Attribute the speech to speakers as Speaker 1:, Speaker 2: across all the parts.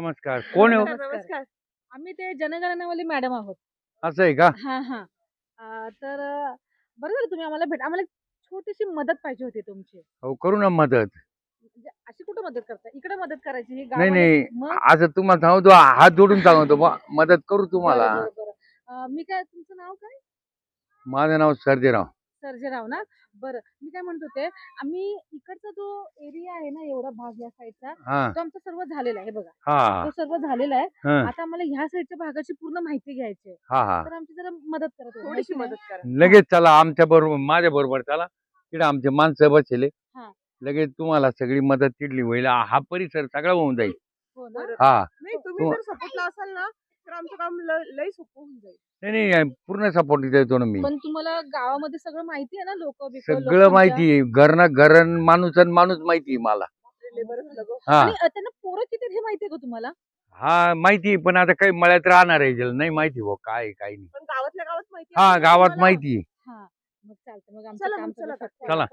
Speaker 1: नमस्कार. कोण आहे हो?
Speaker 2: नमस्कार. आम्ही ते जनगणनावाले मॅडम आहोत.
Speaker 1: असं आहे का?
Speaker 2: हा हा. अं, तर अं, बरं झालं तुम्ही आम्हाला भेट आम्हाला एक छोटीशी मदत पाहिजे होती तुमची.
Speaker 1: हो करू ना मदत.
Speaker 2: म्हणजे अशी कुठं मदत करता? इकडे मदत करायची ही
Speaker 1: नाही नाही.
Speaker 2: मग?
Speaker 1: आज तुम्हाला सांगतो हात जोडून सांगतो बुवा, मदत करू तुम्हाला.
Speaker 2: बरं, बरं, बरं. अं, मी काय तुमचं नाव काय?
Speaker 1: माझं नाव सर्जेराव.
Speaker 2: सर्जेराव ना बरं. मी काय म्हणत होते आम्ही इकडचा जो एरिया आहे ना एवढा भाग या साईडचा
Speaker 1: हा.
Speaker 2: तो आमचा सर्व झालेला आहे हे बघा.
Speaker 1: हा.
Speaker 2: तो सर्व झालेला आहे.
Speaker 1: हा.
Speaker 2: आता आम्हाला ह्या साईडच्या भागाची पूर्ण माहिती घ्यायची आहे.
Speaker 1: हा हा.
Speaker 2: तर आमची जरा मदत करत होते.
Speaker 3: थोडीशी
Speaker 2: माहिती
Speaker 3: मदत करा.
Speaker 1: लगेच चला आमच्या बरोबर माझ्या बरोबर चला. तिकडे आमचे माणसं बसले.
Speaker 2: हा.
Speaker 1: लगेच तुम्हाला सगळी मदत तिडली होईल. हा परिसर सगळा होऊन जाईल.
Speaker 2: हो ना?
Speaker 3: बरं.
Speaker 1: हा.
Speaker 3: नाही तुम्ही
Speaker 1: हो.
Speaker 3: जर सपोर्टला असाल ना तर आमचं काम ल- सोपं होऊन जाईल
Speaker 1: नाही नाही पूर्ण सपोर्ट देतो ना मी
Speaker 2: पण तुम्हाला गावामध्ये सगळं माहिती आहे ना लोक
Speaker 1: सगळं माहिती आहे घरनं घरन माणूस आणि माणूस माहिती आहे मला
Speaker 3: लई बरं झालं गं.
Speaker 1: हा
Speaker 2: आणि अ, त्यांना पोरं किती आहेत हे माहिती आहे का तुम्हाला
Speaker 1: हा माहिती आहे, पण आता काही मळ्यात राहणार आहे ज्याला नाही माहिती हो काय आहे, काय नाही
Speaker 3: पण गावातल्या गावात माहिती
Speaker 1: हा
Speaker 3: ना
Speaker 1: गावात
Speaker 3: तुम्हाला?
Speaker 1: माहिती आहे.
Speaker 2: हा मग चालतं मग आमचं
Speaker 3: चला
Speaker 2: काम
Speaker 3: मग, चला
Speaker 2: सगळं
Speaker 3: आता.
Speaker 1: चला.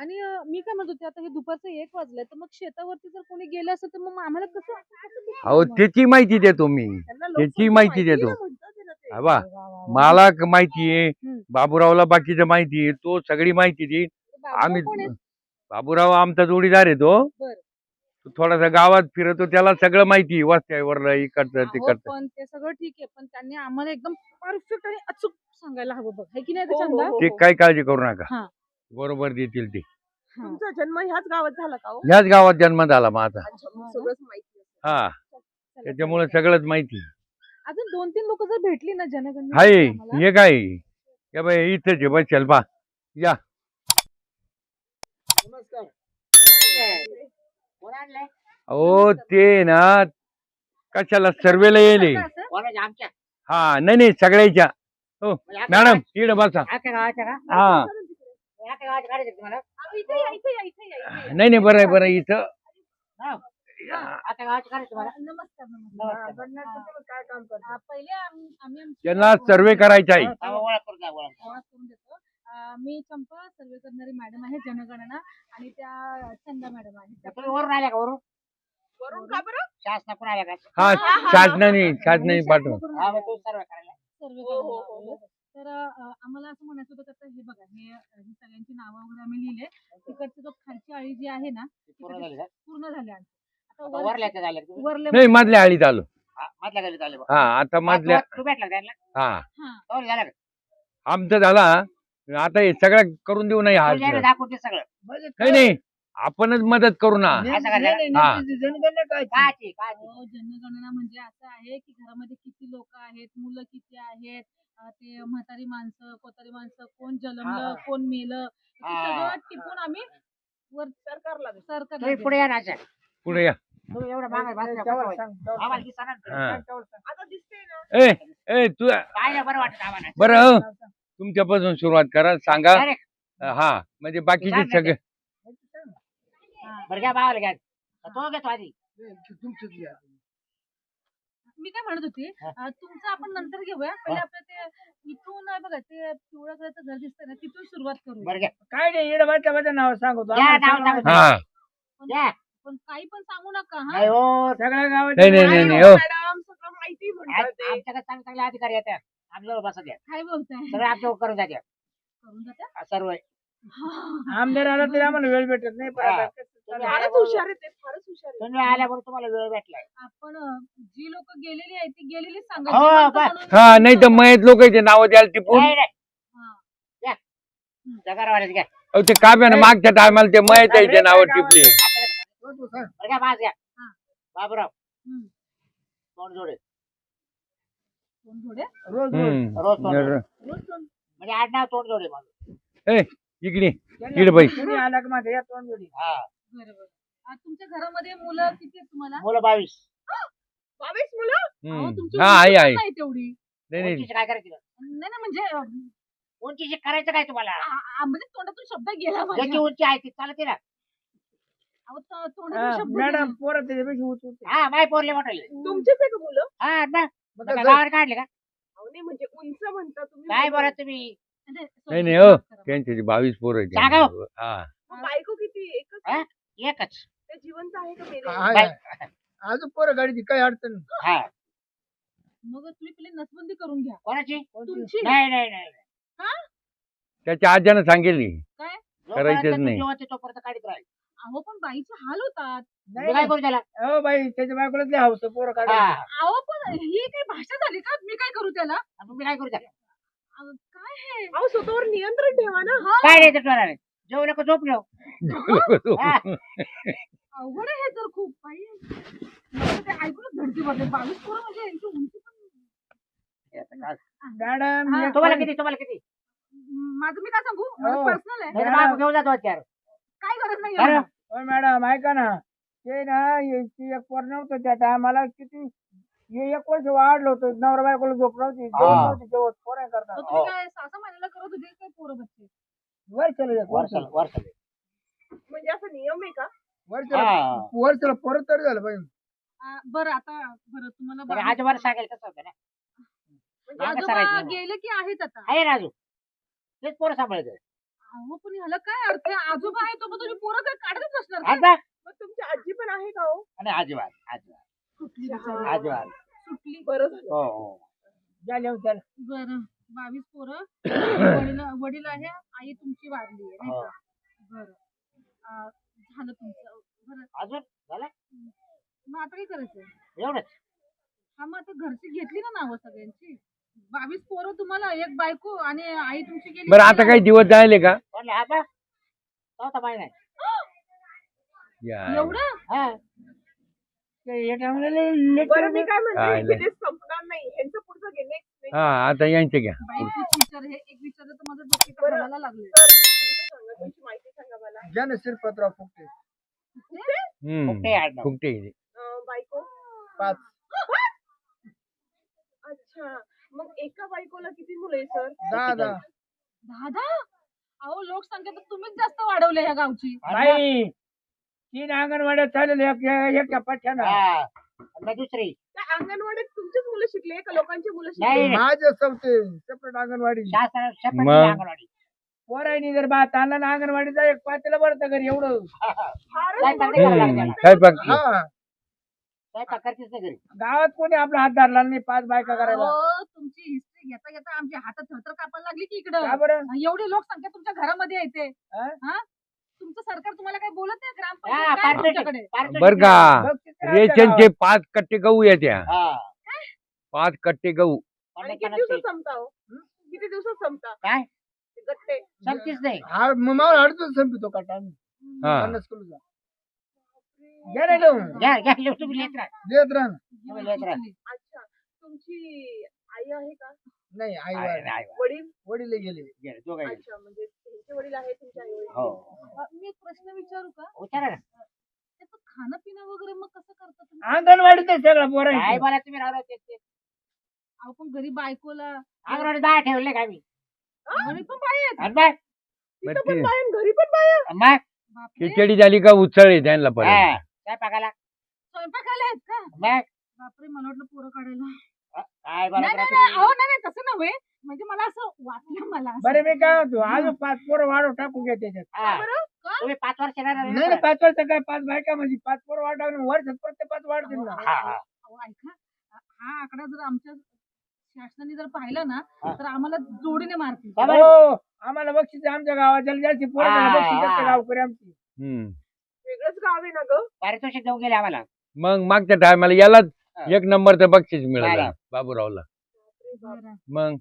Speaker 2: आणि मी काय म्हणत होते आता हे दुपारचं एक वाजलंय तर मग शेतावरती जर कोणी गेलं असेल तर मग आम्हाला कसं
Speaker 1: अहो? त्याची माहिती देतो मी त्याची माहिती देतो. हा बा. मला क- माहिती आहे
Speaker 2: हम्म.
Speaker 1: बाबूरावला बाकीचं माहिती आहे तो सगळी माहिती देईल
Speaker 2: बाबूराव
Speaker 1: आम्ही? बाबूराव आमचा जोडीदार आहे तो
Speaker 2: बरं.
Speaker 1: तो थोडासा गावात फिरतो त्याला सगळं माहिती आहे वस्त्यावरलं इकडचं तिकडचं
Speaker 2: पण ते सगळं ठीक आहे पण त्यांनी आम्हाला एकदम परफेक्ट आणि अचूक सांगायला हवं बघ है की नाही
Speaker 3: हो, हो,
Speaker 2: चंदा
Speaker 3: हो,
Speaker 1: ते. काही काळजी करू नका
Speaker 2: हा.
Speaker 1: बरोबर देतील ते.
Speaker 3: तुमचा जन्म ह्याच गावात झाला का हो?
Speaker 1: ह्याच गावात जन्म झाला माझा.
Speaker 3: अच्छा, मग
Speaker 2: हा ना?
Speaker 3: सगळंच माहिती असेल.
Speaker 1: हा.
Speaker 2: चला,
Speaker 1: त्याच्यामुळे
Speaker 2: चला.
Speaker 1: सगळंच माहिती.
Speaker 2: अजून दोन तीन लोक जर भेटली ना जनगणना
Speaker 1: हाय
Speaker 2: आम्हाला,
Speaker 1: हे काय? या बाई इथंच आहे बस चल पा या अहो ते ना कशाला सर्वेला येईल
Speaker 2: कसं असं?
Speaker 4: कोणाच्या? आमच्या?
Speaker 1: हा नाही नाही सगळ्याच्या. हो
Speaker 4: म्हणजे
Speaker 1: मॅडम इकडे बसा.
Speaker 4: गावाच्या- आमच्या गावाच्या का?
Speaker 1: हा. नाही नाही बरं आहे बरं आहे इथं.
Speaker 4: हो.
Speaker 2: पहिले आम- आम्ही आमची
Speaker 1: त्यांना सर्वे करायचा आहे.
Speaker 4: ओळख करून
Speaker 2: देतो. मी चंपा सर्वे करणारी मॅडम आहे जनगणना आणि त्या चंदा मॅडम आहेत
Speaker 4: वरून का
Speaker 3: बरं?
Speaker 1: हा शासनाने शासनाने पाठव
Speaker 4: मग तू सर्व करायला.
Speaker 2: सर्वे
Speaker 3: हो, हो, हो, हो.
Speaker 2: तर आम्हाला असं म्हणायचं होतं का हे बघा हे ही सगळ्यांची नावं वगैरे आम्ही लिहिले. तिकडची जो खालची आळी जी आहे ना ती
Speaker 4: पूर्ण झाली का?
Speaker 2: पूर्ण झाली आमची. आता
Speaker 4: झाल्या का तुम्ही?
Speaker 2: वरले
Speaker 1: नाही मधल्या आळीत आलो
Speaker 4: हा, मधल्या बा.
Speaker 1: हा आता मधल्या
Speaker 4: तू- तू भेटला का त्यांना?
Speaker 1: हा.
Speaker 2: हा.
Speaker 4: हो, झालं का?
Speaker 1: आमचं झाला. आता हे सगळं करून देऊ नाही हा
Speaker 4: सगळं.
Speaker 1: नाही नाही. आपणच मदत करू ना.
Speaker 4: असं
Speaker 1: हा.
Speaker 2: अहो, जनगणना म्हणजे असं आहे की घरामध्ये किती लोक आहेत मुलं किती आहेत अ, ते म्हातारी माणसं कोतारी माणसं कोण जन्मलं कोण मेलं ते
Speaker 4: हा.
Speaker 2: सगळं टिपून आम्ही वर
Speaker 3: सरकारला दे.
Speaker 2: सरकार
Speaker 4: तुम्ही पुढे या ना अशा.
Speaker 1: पुढे या.
Speaker 4: तुम्ही एवढं मागे बसल्या कसं होईल? आम्हाला दिसणार
Speaker 1: हा.
Speaker 3: आता दिसतंय ना.
Speaker 1: ए ए तू
Speaker 4: काय नाही बरं वाटत आम्हाला?
Speaker 1: बरं हो, तुमच्यापासून सुरुवात करा सांगा. हा म्हणजे बाकीचे
Speaker 4: सांग
Speaker 1: सगळे
Speaker 4: बरं घ्या बाबाला घ्या. तो घेतो आधी
Speaker 2: मी काय म्हणत होती
Speaker 4: हा.
Speaker 2: अ, तुमचं आपण नंतर घेऊया. पहिले आपलं ते इथून आहे बघा ते पिवळ्या कलरचं घर दिसतंय ना तिथून सुरुवात करूया.
Speaker 4: बरं घ्या.
Speaker 5: काय नाही माझ्या माझं नाव सांगतो.
Speaker 4: घ्या नाव.
Speaker 1: हा.
Speaker 4: घ्या.
Speaker 2: पण काही पण सांगू नका हा.
Speaker 4: नाही हो.
Speaker 5: सगळ्या
Speaker 1: नाही नाही नाही नाही हो.
Speaker 3: मॅडम सगळं माहिती म्हणतात ते.
Speaker 4: आमच्याकडे चांगले चांगले अधिकारी येतात. आमच्याजवळ बसत द्या
Speaker 2: काय बोलताय
Speaker 4: सगळं आमच्यावर करून द्या त्या.
Speaker 2: करून जात्या
Speaker 4: सर्व.
Speaker 5: आमदार आला तरी आम्हाला वेळ भेटत नाही पण आता
Speaker 4: तुम्ही
Speaker 5: आहे.
Speaker 3: फारच हुशार आहे ते फारच हुशार आहे
Speaker 4: तुम्ही आल्यावर तुम्हाला वेळ भेटलाय
Speaker 2: आपण अ, जी लोक गेलेली आहेत ती गेलेली
Speaker 4: हो, बस.
Speaker 1: हा नाही तर मयत लोकांचे नाव द्याल टिपून
Speaker 4: नाही, नाही.
Speaker 2: हा.
Speaker 4: जगारवाल्याचं घ्या
Speaker 1: अहो ते काव्यानं मागच्या टायमाला ते मयत यायचे नाव टिपले
Speaker 5: हो, तू सांग.
Speaker 4: बरं घ्या घ्या
Speaker 2: हा.
Speaker 4: बाबूराव
Speaker 2: हम्म.
Speaker 4: तोंड जोडे
Speaker 5: रोज रोज
Speaker 4: रोज तोंड जोडे.
Speaker 2: रोज कोण?
Speaker 4: म्हणजे आडनाव तोंड जोडे माझं
Speaker 1: इकडे इकडे बाई.
Speaker 5: आला का माझ्या या तोंड जोडी.
Speaker 4: हा
Speaker 2: बरोबर. आ, तुमच्या घरामध्ये मुलं किती आहेत तुम्हाला?
Speaker 4: मुलं बावीस.
Speaker 3: बावीस मुलं?
Speaker 2: अहो,
Speaker 1: हम्म.
Speaker 2: तुमची
Speaker 1: हा
Speaker 2: उंची
Speaker 1: आहे
Speaker 2: पण
Speaker 1: आहे
Speaker 2: नाही तेवढी.
Speaker 1: नाही नाही.
Speaker 4: उंचीचं काय करायचं
Speaker 2: नाही ना म्हणजे अ,
Speaker 4: उंचीचे करायचं काय तुम्हाला?
Speaker 2: आ- आ- म्हणजे तोंडातून शब्द गेला
Speaker 4: ज्याची
Speaker 2: माझ्या.
Speaker 4: उंची आहे ती. चालते ना.
Speaker 2: अहो, त- तोंडातून शब्द
Speaker 5: मॅडम
Speaker 2: गेला.
Speaker 5: पोरं त्याच्यापेक्षा उच उच.
Speaker 4: हा माय पोरले म्हटले.
Speaker 3: तुमचेच आहे का मुलं?
Speaker 4: हा ना? गावावर काढले का?
Speaker 3: अहो, नाही म्हणजे उंच म्हणता तुम्ही
Speaker 4: काय
Speaker 3: मुलं.
Speaker 4: बरं तुम्ही?
Speaker 1: नाही
Speaker 2: sorry,
Speaker 1: नाही हो.
Speaker 2: माफ करा.
Speaker 1: त्यांचे बावीस पोरं आहेत. हा.
Speaker 3: मग बायको किती? एकच?
Speaker 4: हा? एकच.
Speaker 3: ते जिवंत आहे का
Speaker 5: आहे. आहे. अजून पोरं गाडीची काही अडचण नाही.
Speaker 4: हा.
Speaker 2: मग तुम्ही पहिले नसबंदी करून घ्या.
Speaker 4: कोणाची?
Speaker 2: तुमची
Speaker 4: नाही नाही नाही
Speaker 1: त्याच्या आज्यानं सांगेली करायचंच नाही.
Speaker 4: जेवते तोपर्यंत काढीत राहील.
Speaker 2: अहो पण बाईचे हाल होतात.
Speaker 4: मी
Speaker 5: नाही
Speaker 4: काय करू त्याला?
Speaker 5: हो बाई त्याच्या बायकोलाच लय हौस आहे पोरं काढायला
Speaker 4: हा
Speaker 2: अहो पण ही काही भाषा झाली का? मी काय करू त्याला?
Speaker 4: मी काय करू त्याला?
Speaker 2: अहो, काय हे?
Speaker 3: अहो स्वतःवर नियंत्रण ठेवा ना.
Speaker 4: काय नाही ते जेवलं का झोपलो हा.
Speaker 2: अवघड आहे हे तर खूप. बाई मला ते ऐकूनच धडकी बसले. बावीस पोरं म्हणजे यांची उंची पण
Speaker 5: मॅडम
Speaker 2: हा,
Speaker 5: एक
Speaker 4: तुम्हाला
Speaker 5: point-
Speaker 4: किती तुम्हाला किती?
Speaker 2: माझं मी काय सांगू?
Speaker 5: हो.
Speaker 2: पर्सनल आहे.
Speaker 4: नाही तर बाप घेऊन जातो चार
Speaker 2: काय गरज नाही.
Speaker 5: हो. मॅडम ऐका ना. ते ना याची एक पोर नव्हतं त्या टायमाला. किती हे एक वर्ष वाढलं होतं. नवरा बायकोला झोप नव्हती. जेवण
Speaker 4: हा.
Speaker 5: नव्हती जेवत पोरं करतात.
Speaker 2: तर तुम्ही काय सहा सहा महिन्याला करत होते काय पोरं बच्चे?
Speaker 5: वर्षाला एक
Speaker 4: वर्षाला
Speaker 5: वर्षाला
Speaker 4: वर्षाला
Speaker 3: म्हणजे असा नियम आहे का?
Speaker 5: वर्षाला
Speaker 4: हा.
Speaker 5: वर्षाला परत तरी झालं पाहिजे.
Speaker 2: आ, बरं आता बरं तुम्हाला
Speaker 4: बरं
Speaker 2: बावीस-
Speaker 4: आजोबाला सांगेल कसं होतं ना.
Speaker 3: म्हणजे
Speaker 4: मागं
Speaker 2: आजोबा
Speaker 4: सरायचं.
Speaker 2: गेले की आहेत आता?
Speaker 4: आहे ना अजून. तेच पोरं सांभाळायचं
Speaker 2: अहो पण ह्याला काय अर्थ आहे? आजोबा आहे तो पण तुम्ही पोरं काय काढतच असणार का?
Speaker 4: आता
Speaker 3: मग तुमची आजी पण आहे का हो?
Speaker 4: आणि आजीबात आजीबात
Speaker 2: सुटली. बिचारी. सुटली.
Speaker 3: बरं झालं.
Speaker 4: हो हो.
Speaker 5: झाल्या त्याला
Speaker 2: बरं. बावीस पोरं. वडील वडील आहे आई तुमची वारली आहे नाही
Speaker 4: हो.
Speaker 2: का? बरं. आ, झालं तुमचं. बरं.
Speaker 4: अजून? झालं?
Speaker 2: मग आता काय करायचं
Speaker 4: एवढंच.
Speaker 2: हा मग आता घरची घेतली ना नावं सगळ्यांची? बावीस पोरं तुम्हाला एक बायको आणि आई तुमची गेली
Speaker 1: बरं आता काही दिवस जायले का?
Speaker 4: म्हणलं हा बा चौथा महिना आहे.
Speaker 1: या.
Speaker 2: एवढं?
Speaker 4: हा.
Speaker 5: ते
Speaker 3: बरं मी काय
Speaker 1: काय
Speaker 3: म्हणते
Speaker 1: नाही.
Speaker 3: संपणार नाही. ह्यांचं पुढचं घेणे. नाही.
Speaker 1: हा आता यांचे घ्या.
Speaker 2: हे
Speaker 5: ना शिरपतराव फुकटे
Speaker 4: फुकटे आडनाव.
Speaker 1: फुकटे
Speaker 3: अं, बायको?
Speaker 5: पाच.
Speaker 3: अच्छा मग एका बायकोला किती मुलं आहे सर?
Speaker 5: दहा दहा
Speaker 2: दादा अहो लोकसंख्या तर तुम्हीच जास्त वाढवले ह्या गावची.
Speaker 5: बाई तीन अंगणवाड्या चालेल एक एक पठ्याना.
Speaker 4: हा. आणि दुसरी.
Speaker 3: अंगणवाडीत तुमचीच मुलं शिकले का लोकांची मुलं
Speaker 4: नाही.
Speaker 3: शिकले
Speaker 5: माझे सेपरेट अंगणवाडी.
Speaker 4: separate
Speaker 1: मग?
Speaker 4: अंगणवाडी.
Speaker 5: पोरायनी जर भात आणला ना अंगणवाडीचा एक पातेला भरतं घरी एवढं.
Speaker 3: फारच
Speaker 4: काय
Speaker 3: मोठं
Speaker 4: करते
Speaker 3: झालं.
Speaker 1: हम्म काय बघ
Speaker 5: हा.
Speaker 4: स्वयंपाक करतेच नाही घरी.
Speaker 5: गावात कोणी आपला हात धरला नाही पाच बायका करायला.
Speaker 2: अहो, तुमची हिस्ट्री घेता घेता आमची हातात थरथर कापायला लागली की इकडं?
Speaker 5: बरं?
Speaker 2: एवढी लोकसंख्या तुमच्या घरामध्ये येते
Speaker 5: हा?
Speaker 2: हा? तुमचं सरकार तुम्हाला काही बोलत नाही?
Speaker 4: हा,
Speaker 2: ग्रामपंचायत काय
Speaker 4: पारपेट-
Speaker 2: तुमच्याकडे?
Speaker 4: पारपेट
Speaker 1: बर का. रेशनचे. पाच कट्टे गहू येत्या
Speaker 4: हा.
Speaker 1: पाच कट्टे गहू.
Speaker 3: आणि
Speaker 4: पन्नास
Speaker 3: किती दिवसात संपता हो? किती दिवसात संपता?
Speaker 4: काय?
Speaker 3: ते गट्टे.
Speaker 4: संपतीच नाही.
Speaker 5: हा मग मला अडचण संपितो का टाइम?
Speaker 1: हा.
Speaker 5: पन्नास किलोचा घ्या ना लिहून
Speaker 4: घ्या घ्या लिहून तुम्ही लिहित राहा.
Speaker 5: देत राहा ना.
Speaker 4: तुम्ही लिहित राहा.
Speaker 3: अच्छा. तुमची आई आहे का?
Speaker 5: नाही आई वाढ.
Speaker 3: वडील?
Speaker 5: वडील गेले.
Speaker 3: अच्छा म्हणजे त्यांचे वडील आहेत तुमच्या आई
Speaker 4: हो.
Speaker 2: मी एक प्रश्न विचारू का?
Speaker 4: विचारा ना.
Speaker 2: त्याचं खाणं पिणं वगैरे मग कसं करता तुम्ही?
Speaker 5: अंगणवाडीत सगळं
Speaker 4: काय
Speaker 5: पोरायचं
Speaker 4: तुम्ही.
Speaker 2: अहो पण घरी बायकोला
Speaker 4: अंगणवाडी दहा ठेवले का मी
Speaker 2: घरी पण बाई आहेत.
Speaker 4: आणि मग
Speaker 1: मग
Speaker 3: तिथं पण आणि घरी पण बाया.
Speaker 4: मग
Speaker 2: बापरे.
Speaker 1: खिचडी झाली का उचळले त्यांना परत
Speaker 4: हा, स्वयंपाकाला.
Speaker 2: स्वयंपाकाला आहेत का?
Speaker 4: मग
Speaker 2: बापरे मला वाटलं पोरं काढायला.
Speaker 4: काय
Speaker 2: नाही? अहो नाही नाही तसं नव्हे. म्हणजे मला असं वाटलं मला असं.
Speaker 5: बरं मी काय म्हणतो अजून पाच पोरं वाढव टाकू घ्या त्याच्यात
Speaker 4: हा.
Speaker 2: बरं का?
Speaker 4: तुम्ही पाच वर्ष राहणार
Speaker 5: नाही
Speaker 4: ना
Speaker 5: पाच वर्ष काय पाच बायका म्हणजे पाच पोरं वाढवून वर्षात प्रत्येक पाच वाढतील ना
Speaker 4: हा, हा.
Speaker 2: अहो ऐका हा आकडा जर आमच्या शासनाने जर पाहिला ना
Speaker 4: हा.
Speaker 2: तर आम्हाला जोडीने मारतील
Speaker 4: का बरं?
Speaker 5: हो आम्हाला बक्षीस आहे आमच्या गावाच्या जास्ती पोरं
Speaker 4: हा,
Speaker 5: बक्षीस देते
Speaker 4: हा.
Speaker 5: गावकरी आमची
Speaker 1: हम्म
Speaker 3: वेगळंच गाव आहे ना ग
Speaker 4: पारितोषिक देऊन गेले आम्हाला
Speaker 1: मग मागच्या टायमाला यालाच
Speaker 4: हा.
Speaker 1: एक नंबरचं बक्षीस मिळालं
Speaker 4: बरं.
Speaker 1: बाबूरावला
Speaker 2: बरं
Speaker 1: मग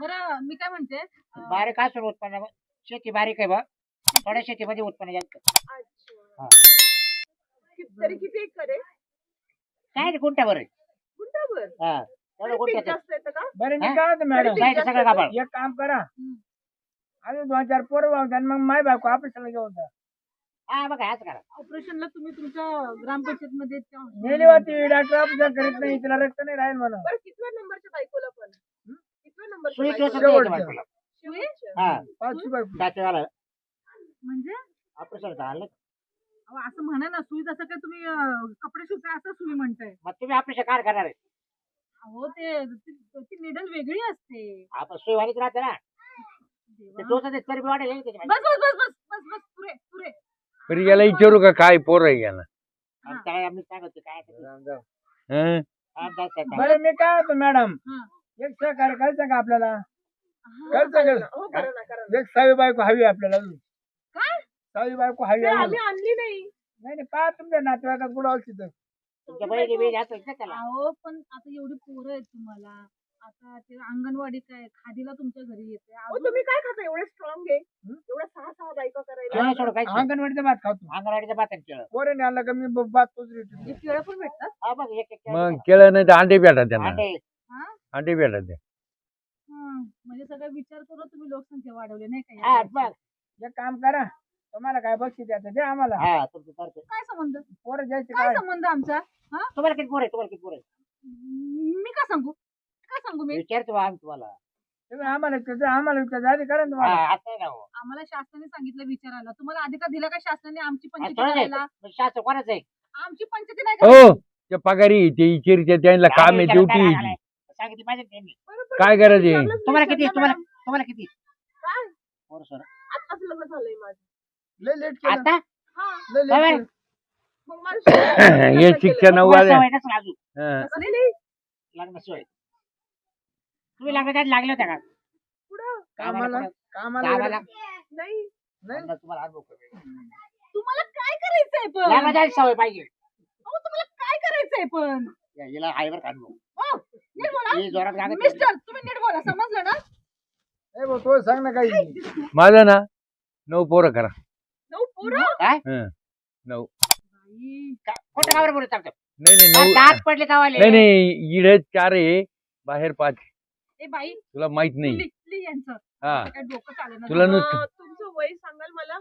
Speaker 2: बरं मी काय म्हणते अं,
Speaker 4: बारीक असून उत्पन्न शेती बारीक आहे बा. थोड्या शेतीमध्ये उत्पन्न जास्त.
Speaker 3: अच्छा.
Speaker 4: हा.
Speaker 3: कि- तरी किती एकर आहे?
Speaker 4: काय नाही गुंठ्यावर आहे. हा तेवढं
Speaker 3: पीक. जास्त येतं का?
Speaker 5: बरं मी
Speaker 4: हा?
Speaker 5: काय म्हणतो मॅडम?
Speaker 3: तरी
Speaker 4: जायचं सगळं
Speaker 5: एक काम करा.
Speaker 2: हम्म.
Speaker 5: अजून दोन चार पोरं मग माय बायको ऑफिसला घेऊन जा.
Speaker 4: हा बघा करा.
Speaker 2: ऑपरेशनला तुम्ही तुमच्या ग्रामपंचायत मध्ये
Speaker 5: होती डॉक्टर करीत नाही तिला रक्त नाही राहील म्हणून.
Speaker 3: बरं कितव्या नंबरच्या बायकोला पण?
Speaker 4: सुई
Speaker 5: शेवटचं.
Speaker 4: हा.
Speaker 5: बायको.
Speaker 4: झालं
Speaker 2: म्हणजे?
Speaker 4: ऑपरेशन झालं
Speaker 2: अहो, असं म्हणा ना सुई जसं काय तुम्ही अं, कपडे शिवताय असं सुई म्हणताय.
Speaker 4: मग तुम्ही ऑपरेशन काय करणार आहे?
Speaker 2: अहो ते ती- ती निडल वेगळी असते.
Speaker 4: आपण सुईवालीच राहते ना. ते
Speaker 2: देवा.
Speaker 4: टोचत तरी बी वाढेल.
Speaker 2: बस बस बस बस बस बस पुरे पुरे.
Speaker 1: बरं याला विचारू का काय पोर आहे याला?
Speaker 4: त्याला आम्ही सांगतो काय.
Speaker 1: हं?
Speaker 4: हा?
Speaker 5: बरं मी काय होतो मॅडम?
Speaker 2: हा.
Speaker 5: एक सहकार्य करायचं का आपल्याला?
Speaker 2: हा.
Speaker 5: करायचं का?
Speaker 3: हो करा ना करा ना.
Speaker 5: एक सावी बायको हवी आपल्याला
Speaker 2: काय?
Speaker 5: सावी बायको हवी
Speaker 3: ते. आम्ही आणली नाही.
Speaker 5: नाही नाही पहा तुमच्या नातेवाईकात कुठं असली तर.
Speaker 4: तुमच्या बहिणी बिहिणी असतील ना त्याला?
Speaker 2: अहो पण आता एवढी पोरं आहेत तुम्हाला. आता ते अंगणवाडी काय खादीला तुमच्या घरी येते.
Speaker 3: हो
Speaker 2: अजून
Speaker 3: तुम्ही काय खाता? एवढे स्ट्रॉंग आहे? एवढ्या सहा सहा बायका करायला
Speaker 4: केळं सोडून काहीच नाही.
Speaker 5: अंगणवाडीचा भात खातो
Speaker 4: अंगणवाडीचं भात आणि केळं.
Speaker 5: पोरे आणला का मी ब- भात तोच रेट
Speaker 2: केळं पण भेटतात?
Speaker 4: हा बघ एक एक केळं
Speaker 1: मग. केलं नाही तर अंडे भेटा त्यांना.
Speaker 4: अंडे.
Speaker 2: हा?
Speaker 1: अंडे भेटा ते
Speaker 2: हं. म्हणजे सगळं विचार करून तुम्ही लोकसंख्या वाढवली नाही का
Speaker 4: हा बघ
Speaker 2: वर्षी?
Speaker 5: काम करा तुम्हाला काय बक्षीस द्यायचं द्या आम्हाला.
Speaker 4: हा तुमचं
Speaker 2: काय संबंध?
Speaker 5: पोरं द्यायचे
Speaker 2: काय
Speaker 5: काय
Speaker 2: संबंध आमचा?
Speaker 4: तुम्हाला किती पोर आहे तुम्हाला किती पोर आहे?
Speaker 2: मी का सांगू? काय सांगू मी?
Speaker 4: विचारतो बा आम्ही तुम्हाला.
Speaker 5: तुम्ही आम्हाला विचारता आम्हाला विचारता आधी करा ना तुम्हाला.
Speaker 4: हा, असं आहे ना हो.
Speaker 2: आम्हाला शासनाने सांगितलं विचारायला. तुम्हाला अधिकार दिला का शासनाने आमची
Speaker 4: हा,
Speaker 2: पंचायती
Speaker 4: थोडं
Speaker 2: करायला?
Speaker 4: आहे. शास्त्र कोणाचं आहे?
Speaker 2: आमची पंचायती नाही का
Speaker 1: हो पगारी ते इचेरीच्या त्यांना काम आहे ड्युटी?
Speaker 4: सांगितली त्यांनी
Speaker 1: काय गरज आहे?
Speaker 3: विचारलंच
Speaker 4: तुम्हाला
Speaker 3: नाही
Speaker 4: किती तुम्हाला
Speaker 3: मॅडम.
Speaker 4: तुम्हाला किती
Speaker 3: काय?
Speaker 4: पोर सोर
Speaker 3: आत्ताच लग्न झालंय माझं.
Speaker 5: लय लेट केलं.
Speaker 4: आता?
Speaker 3: हा.
Speaker 5: लय लेट
Speaker 4: बरं.
Speaker 5: केलं.
Speaker 3: मग मला शिक्षण
Speaker 1: हे
Speaker 4: तुम्हाला
Speaker 1: वाले
Speaker 4: सवय नसेल अजून.
Speaker 1: हं.
Speaker 3: नाही, नाही.
Speaker 4: लग्न तुम्ही लागले होत्या का?
Speaker 3: पुढं
Speaker 5: कामाला?
Speaker 4: कामाला
Speaker 5: कामाला
Speaker 3: नाही.
Speaker 4: तुम्हाला अनुभव कमी.
Speaker 2: तुम्हाला काय करायचंय पण?
Speaker 4: लग्नात सवय पाहिजे.
Speaker 2: अहो, तुम्हाला काय करायचंय पण?
Speaker 4: या- हिला हायवर अनुभव.
Speaker 2: हो, नीट बोला.
Speaker 4: ही जोरात गागत
Speaker 2: मिस्टर तुम्ही नीट बोला समजलं ना?
Speaker 5: ए भाऊ, तो सांग ना काही.
Speaker 1: माझं ना नऊ पोरं करा.
Speaker 3: नऊ पोरं?
Speaker 1: हं. नऊ.
Speaker 2: बाई,
Speaker 4: खोटं कावर बोलत सांगतो
Speaker 1: नाही नाही नऊ.
Speaker 4: दात पडले कावाले
Speaker 1: नाही नाही इडे चार आहे बाहेर पाच
Speaker 2: ए बाई
Speaker 1: तुला माहीत नाही.
Speaker 2: यांचं.
Speaker 1: हा.
Speaker 2: काय डोकं चालेल ना
Speaker 1: तुला
Speaker 2: तुझं.
Speaker 1: नुसतं
Speaker 3: अं, तुमचं वय सांगाल मला?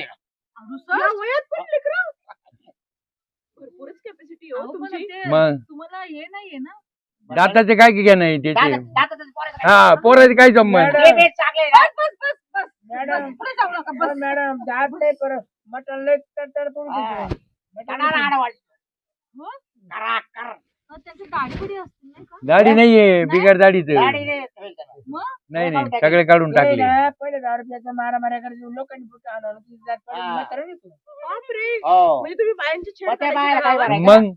Speaker 4: आहे.
Speaker 3: या वयात पण लेकरं भरपूरच कॅपॅसिटी हो
Speaker 2: अहो, पण
Speaker 3: तुमची.
Speaker 2: ते
Speaker 1: मग?
Speaker 2: तुम्हाला हे नाहीये ना?
Speaker 1: दाताचे काय घ्या नाही त्याचे? हा पोराचे काय
Speaker 4: हे आहे
Speaker 2: बस
Speaker 5: मॅडम.
Speaker 2: बस, पुढे जाऊ नका
Speaker 5: हो,
Speaker 2: बस
Speaker 5: मॅडम जात नाही पर मटण लय तर
Speaker 4: हा.
Speaker 2: हो? त्यांची दाढी बिडी असतील नाही का?
Speaker 1: दाढी नाहीये बिगर दाढीच.
Speaker 4: नाही.
Speaker 2: मग?
Speaker 1: नाही नाही सगळे काढून
Speaker 5: हे
Speaker 1: टाकले.
Speaker 5: पहिले दहा रुपयाचा मारा मारा करायचं लोकांनी पुढे आणलं तुझी जात पहिले
Speaker 4: हा.
Speaker 5: म्हातारं नाही तू.
Speaker 3: बापरे.
Speaker 4: हो.
Speaker 3: म्हणजे तुम्ही बायांची छेड करायची गावात?
Speaker 4: करायचं?
Speaker 1: मग?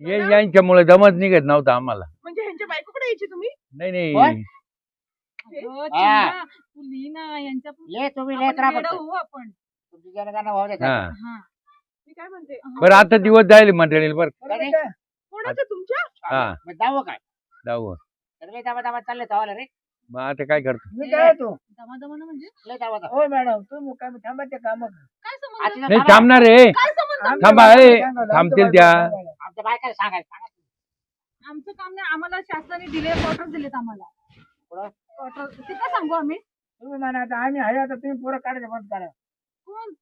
Speaker 1: हे यांच्यामुळे दमच निघत नव्हता आम्हाला.
Speaker 3: म्हणजे ह्यांच्या बायकोकडे यायची तुम्ही?
Speaker 1: नाही? नाही.
Speaker 2: अगं,
Speaker 4: हा.
Speaker 2: चिमणा, तू लिही ना यांच्या
Speaker 4: ये तुम्ही
Speaker 2: आपण
Speaker 4: लेत राहा
Speaker 2: वेडं
Speaker 4: फक्त.
Speaker 2: होऊ आपण.
Speaker 4: तुमची जनगणना वाहू द्या.
Speaker 1: हा.
Speaker 2: हा.
Speaker 3: मी काय म्हणते?
Speaker 1: बरं आता दिवस जाईल मंडळी बर.
Speaker 5: बरोबर
Speaker 4: कधी?
Speaker 5: का?
Speaker 3: कोणाच्या तुमच्या?
Speaker 1: हा.
Speaker 4: मग जाऊ काय?
Speaker 1: जाऊ.
Speaker 4: दाबा दाबा चालले धावायला रे.
Speaker 1: मग आता काय करतो?
Speaker 5: मी काय होतो?
Speaker 2: दमादमानं म्हणजे?
Speaker 4: लय.
Speaker 5: हो मॅडम. तू मुकामी थांबा ते काम
Speaker 2: काय संबंध?
Speaker 1: नाही थांबणार आहे.
Speaker 2: काय संबंध?
Speaker 1: थांबा, ए, थांबतील त्या.
Speaker 4: आमच्या बायकाला सांगायचं सांगा.
Speaker 2: आमचं काम नाही आम्हाला शासनाने दिले क्वार्टर दिलेत आम्हाला.
Speaker 4: कुठं?
Speaker 2: क्वार्टर ते काय सांगू आम्ही?
Speaker 5: तुम्ही म्हणा आता आम्ही आहे आता तुम्ही पुरं काढायचं बंद करा.
Speaker 2: कोण?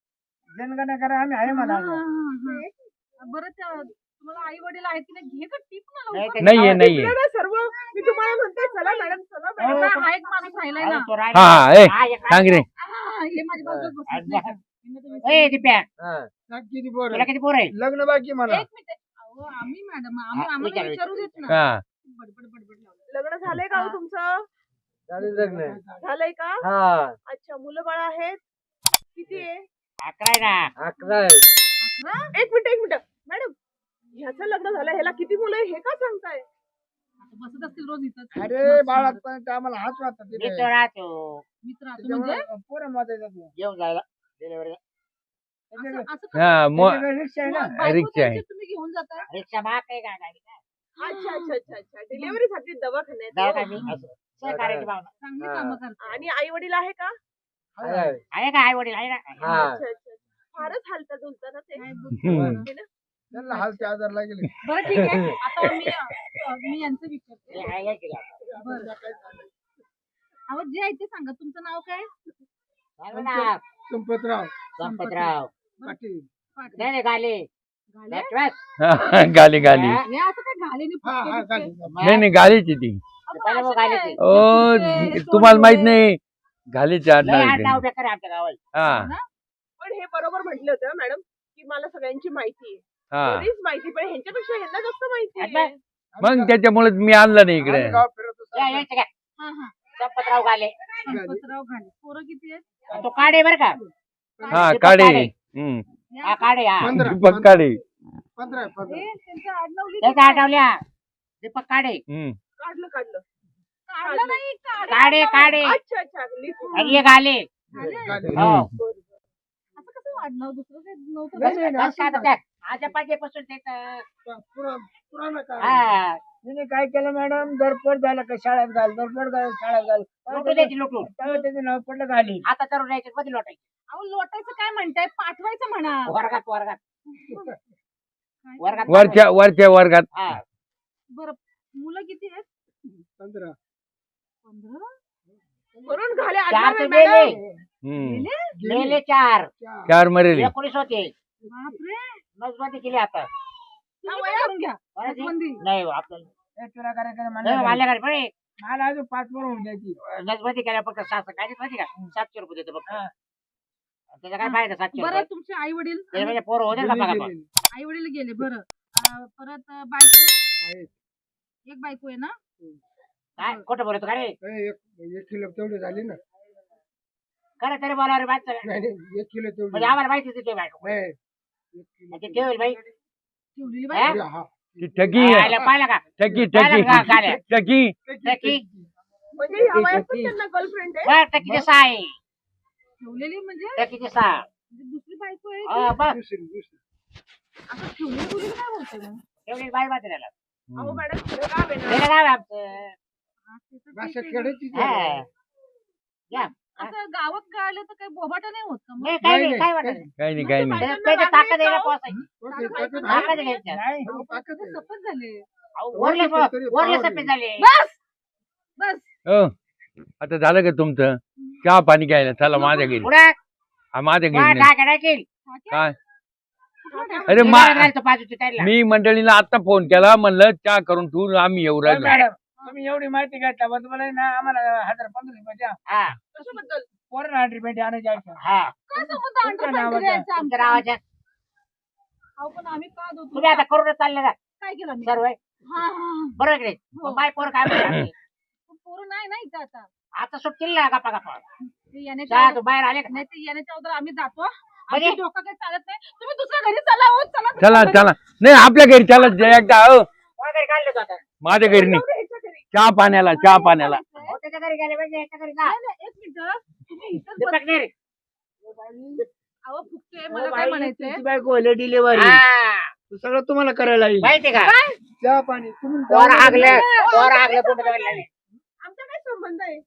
Speaker 5: जनगणना करा आम्ही आहे म्हणा.
Speaker 2: हा, हा, हा. बरं त्या तुम्हाला आई वडील आहेत की नाही घे का टीप ना
Speaker 4: नाही,
Speaker 2: लवकर.
Speaker 4: ते-
Speaker 1: नाहीये नाहीये.
Speaker 3: इकडे ना सर्व मी तुम्हाला म्हणते चला मॅडम चला
Speaker 4: हो,
Speaker 3: मॅडम
Speaker 2: हा एक माणूस राहिलाय ना.
Speaker 4: अरे तो राहिला.
Speaker 1: हा हा, ए
Speaker 4: हा, एक
Speaker 1: सांग रे.
Speaker 2: हा, हे माझ्या बाजूला बसलेत.
Speaker 4: आणि
Speaker 2: नाही का? यांना तुम्ही
Speaker 4: ए, दिप्या.
Speaker 5: किती पोर?
Speaker 4: तुला किती पोर आहे
Speaker 5: लग्न बाकी मला
Speaker 2: एक मिनिट अहो आम्ही मॅडम आम्ही
Speaker 4: हा,
Speaker 2: आम्हाला
Speaker 4: विचार,
Speaker 2: विचारू देत ना
Speaker 1: हा.
Speaker 2: बडबड बडबड लावलं.
Speaker 3: लग्न झालंय का हो तुमचं? झालंय का?
Speaker 1: हा.
Speaker 3: अच्छा मुलं बाळ आहेत. किती आहे?
Speaker 4: अकरा आहे ना.
Speaker 1: अकरा
Speaker 2: अकरा?
Speaker 3: एक मिनिट एक मिनिट. मॅडम ह्याचं लग्न झालं ह्याला किती मुलं आहे हे का सांगताय?
Speaker 2: आता बसत असतील रोज इथं
Speaker 5: अरे बाळात पण ते आम्हाला हाच वाटतात
Speaker 4: मी
Speaker 5: तिथे.
Speaker 4: तो राहतो.
Speaker 2: मित्र राहतो म्हणजे?
Speaker 5: पुरं येतात
Speaker 4: घेऊन जायला डिलिव्हरी
Speaker 1: हा
Speaker 5: रिक्षा आहे
Speaker 2: तुम्ही घेऊन जाता
Speaker 4: रिक्षा महाग आहे का गाडी
Speaker 3: अच्छा अच्छा अच्छा अच्छा. डिलिव्हरी साठी दवाखान्यात
Speaker 4: जाऊ. का मी असं. सहकार्याची भावना.
Speaker 2: चांगली. कामं करता
Speaker 3: आणि आई वडील आहे का?
Speaker 4: आहे का आई वडील आहे ना?
Speaker 3: अच्छा अच्छा अच्छा. फारच हालता डुलता ना ते. है ना?
Speaker 5: त्यांना हालते
Speaker 2: बरं ठीक आहे. आता मी यांचं विचारते? बरं. अहो जे आहे ते सांगा. तुमचं नाव काय.
Speaker 5: संपतराव.
Speaker 4: संपतराव.
Speaker 5: पाटील.
Speaker 2: पाटील.
Speaker 4: नाही नाही गाले? बस.
Speaker 1: गाली
Speaker 4: हा?
Speaker 2: हे असं काय
Speaker 5: हा हा?
Speaker 1: नाही नाही गालीची ती.
Speaker 4: पहिलं.
Speaker 1: ओ तुम्हाला माहीत. नाही. घालीची
Speaker 4: लय
Speaker 1: आडनाव
Speaker 4: आडनाव
Speaker 1: आहे
Speaker 4: बेकार आहे आमच्या गावात
Speaker 1: हा.
Speaker 3: पण हे बरोबर म्हटलं होतं मॅडम की मला सगळ्यांची माहिती आहे.
Speaker 1: हा.
Speaker 3: बरीच माहिती पण ह्यांच्यापेक्षा ह्यांना जास्त माहिती आहे.
Speaker 1: मग त्याच्यामुळे मी आणलं नाही इकडे.
Speaker 5: आम्ही गाव फिरतो
Speaker 4: या काय
Speaker 2: हा हा.
Speaker 4: संपतराव गाले.
Speaker 2: संपतराव घाले पोरं किती आहेत?
Speaker 4: तो काढे बर का.
Speaker 1: हा काढे.
Speaker 4: हा काढे हा
Speaker 6: पंधरा
Speaker 1: दीपक काळे
Speaker 6: पंधरा पंधरा.
Speaker 2: हे त्यांचं आडनाव लिहिलं
Speaker 4: त्याच्या आठवल्या दीपक काढे.
Speaker 1: हम्म.
Speaker 3: काढलं काढलं.
Speaker 2: काढलं नाही
Speaker 4: काढे काढे
Speaker 3: अच्छा. अच्छा लिहून.
Speaker 4: आणि एक आले. हो.
Speaker 2: वाढलं दुसरं काही नव्हतं.
Speaker 5: नाही,
Speaker 2: का?
Speaker 5: नाही, नाही,
Speaker 4: कसं आता त्या आजच्या पासून ते तर-
Speaker 6: पुराणा.
Speaker 4: हा.
Speaker 5: तिने काय केलं मॅडम? दरपट झालं का शाळेत घाल दरपट घाल शाळेत घाल.
Speaker 4: द्यायची लुटून
Speaker 5: त्याचं नाव पडलं घाली
Speaker 4: आता तर द्यायचे मध्ये लोटायचे.
Speaker 2: अहो लोटायचं काय म्हणताय? पाठवायचं म्हणा.
Speaker 4: वर्गात वर्गात. वर्गात
Speaker 1: वरच्या वरच्या वर्गात.
Speaker 4: हा.
Speaker 2: बरं मुलं किती आहेत?
Speaker 6: पंधरा.
Speaker 2: पंधरा?
Speaker 3: म्हणून घाले
Speaker 4: चार
Speaker 3: मॅडम.
Speaker 4: गेले.
Speaker 1: हम्म.
Speaker 4: गेले? चार.
Speaker 6: चार.
Speaker 1: चार मरेली.
Speaker 4: एकोणीस होते.
Speaker 2: बापरे.
Speaker 4: नसबंदी केली आता.
Speaker 2: तुम्ही करून घ्या.
Speaker 4: कोणाची?
Speaker 2: नसबंदी.
Speaker 4: नाही हो, आपलं
Speaker 5: हे तुला करायचं
Speaker 4: नाही,
Speaker 5: मला
Speaker 4: माझ्याकडे पण आहे.
Speaker 5: मला अजून पाच वर होऊन द्यायची
Speaker 4: नसबंदी केल्या फक्त सात काय देत माहिती का? सातशे रुपये देतो फक्त.
Speaker 5: हा.
Speaker 4: त्याचा काय फायदा सातशे
Speaker 2: बरं
Speaker 4: रुपये?
Speaker 2: तुमचे आई वडील
Speaker 4: ते म्हणजे पोरं होते बघा.
Speaker 2: आई वडील गेले बरं. अं, परत अं, बायको. एक बायको आहे ना?
Speaker 4: काय? खोटं बोलतो का रे?
Speaker 6: ए, एक एक किलो तेवढे झाले ना.
Speaker 4: खरं तरी बोला रे बाईक
Speaker 6: नाही नाही, एक किलो तेवढे
Speaker 4: म्हणजे आम्हाला माहिती ते बायको
Speaker 6: नाही, एक किलो
Speaker 4: म्हणजे ठेवेल बाई.
Speaker 2: ठेवलेली
Speaker 4: हा?
Speaker 2: बाई
Speaker 6: हा.
Speaker 1: ती ठकी
Speaker 4: पाहिलं पाहिलं का?
Speaker 1: ठकी
Speaker 4: पाहिलं का
Speaker 1: ठकी
Speaker 4: गाड्या?
Speaker 1: ठकी
Speaker 4: टकी
Speaker 3: म्हणजे ह्या वयात पण त्यांना गर्लफ्रेंड आहे.
Speaker 4: बरं, टकीचे सहा आहे.
Speaker 2: ठेवलेली म्हणजे?
Speaker 4: टकीचे सहा.
Speaker 2: म्हणजे दुसरी बायको आहे
Speaker 4: हा, बघ
Speaker 6: दुसरी दुसरी.
Speaker 2: आता ठेवलेली काय मग?
Speaker 4: बाई त्याला
Speaker 3: अहो मॅडम खरं गाव आहे ना.
Speaker 4: काय आमचं.
Speaker 6: भाषा
Speaker 4: हा. या.
Speaker 2: असं गावात कळलं तर काही बोबाटा नाही होत का मग?
Speaker 4: नाही काय
Speaker 6: नाही,
Speaker 4: नाही काय
Speaker 6: नाही,
Speaker 4: वाटत नाही.
Speaker 1: काही नाही काही नाही.
Speaker 4: त्याच्यात त्याच्यात ताकद पोहोचायची. घ्यायच्या
Speaker 6: हो, आहे.
Speaker 2: झाले
Speaker 4: वरले
Speaker 6: वरले.
Speaker 4: सफेद झाले.
Speaker 2: बस! बस!
Speaker 1: हो आता झालं का तुमचं? चहा पाणी घ्यायला. चला माझ्या घरी.
Speaker 4: पुढे.
Speaker 1: हा, माझ्या घरी नाही. काय? अरे
Speaker 4: मी
Speaker 1: मंडळीला आता फोन केला म्हणलं चहा करून तू आम्ही येऊ
Speaker 5: पण
Speaker 1: राहिलो.
Speaker 5: मॅडम. तुम्ही एवढी माहिती बा तुम्हाला ना आम्हाला हजार पंधरा रुपये द्या.
Speaker 4: हा.
Speaker 3: कशाबद्दल?
Speaker 5: पोरांना हंड्रेड रुपये आणायचे आहे.
Speaker 4: हा.
Speaker 2: काय संबंध
Speaker 5: तुमच्या
Speaker 2: अंडर
Speaker 5: नावाचा.
Speaker 2: द्यायचा
Speaker 4: तुमच्या
Speaker 2: आमचा?
Speaker 4: नावाच्या
Speaker 2: अहो पण आम्ही का देतो
Speaker 4: तुम्ही आता करूनच चालले का?
Speaker 2: काय केलं मी
Speaker 4: सर्व?
Speaker 2: हा हा हा.
Speaker 4: बरोबर की नाही?
Speaker 2: हो.
Speaker 4: मग पोर काय
Speaker 2: पोरं नाही ना इथं आता.
Speaker 4: आता सुटतील ना गप्पा गप्पा.
Speaker 2: ते येण्याच्या
Speaker 4: तू बाहेर आले का?
Speaker 2: नाही ते येण्याच्या अगोदर आम्ही जातो.
Speaker 4: म्हणजे?
Speaker 2: आमची डोकं काही चालत नाही. तुम्ही दुसऱ्या घरी चला हो चला
Speaker 1: चला. चला. नाही आपल्या घरी चला जे एकदा हो.
Speaker 4: घरी काढलं तू आता?
Speaker 1: माझ्या घरी नाही. चहा पाण्याला चहा पाण्याला
Speaker 4: त्याच्या घरी गेले याच्या घरी जा
Speaker 2: नाही, नाही, एक मिनिट तुम्ही इथंच बस-
Speaker 4: दीपक नेरे.
Speaker 2: अहो फुकते मला काय म्हणायचंय
Speaker 5: तुमची बायको डिलिव्हरी
Speaker 4: हा.
Speaker 5: सगळं तुम्हाला करायला येईल
Speaker 4: माहिती का
Speaker 6: चहा पाणी तुम्ही
Speaker 4: पोर हागलं पोर हागलं पोट धुवायला लागले.
Speaker 3: आमचा काय संबंध आहे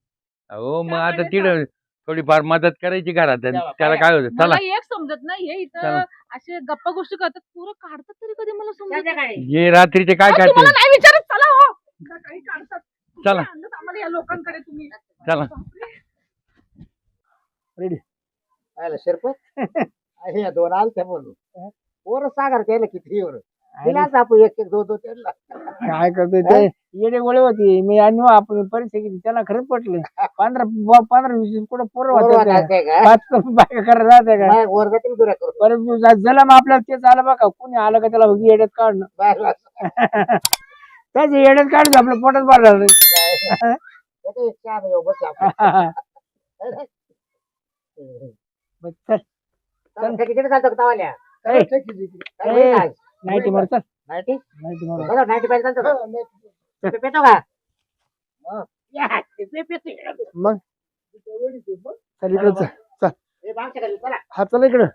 Speaker 1: हो मग आता तिथं थोडीफार मदत करायची घरात त्याला काय होतं चला
Speaker 2: मला एक समजत नाही हे इथं
Speaker 1: चला.
Speaker 2: असे गप्पा गोष्टी करतात पोरं काढतात तरी कधी मला समजत नाही.
Speaker 4: संध्याकाळी
Speaker 1: हे रात्रीचे काय
Speaker 2: अहो,
Speaker 1: करते
Speaker 2: तुम्हाला नाही विचारत चला हो
Speaker 3: काही काढतात?
Speaker 1: चला.
Speaker 3: आणलं आम्हाला या लोकांकडे तुम्ही.
Speaker 1: चला.
Speaker 4: आलं शिरपत हे दोन आल त्या पोर सागर केलं किती वर आपण एक एक दोन दोन त्यांना.
Speaker 5: काय करतोय ते? येडे गोळे होती. मी आणि मग आपण परीक्षा केली त्याला खरंच पटले. पंधरा ब- पंधरा वीस कुठं पोरं
Speaker 4: पोरं
Speaker 5: होते
Speaker 4: का?
Speaker 5: पाच बायका
Speaker 4: करू
Speaker 5: परत मग आपल्याला तेच आलं बघा. कुणी आलं का त्याला बघी येड्यात काढणं.
Speaker 4: बस, बस.
Speaker 5: त्याच येड्यात काढलं आपलं पोटात
Speaker 4: चहा नाही, बस
Speaker 5: चल.
Speaker 4: ते?
Speaker 5: ए,
Speaker 4: काय?
Speaker 5: नाईटी मार चल.
Speaker 4: नाईटी?
Speaker 5: मार?
Speaker 4: ते ते.
Speaker 5: मग? चल इकडे
Speaker 4: हे चला.
Speaker 5: हा चल इकडं.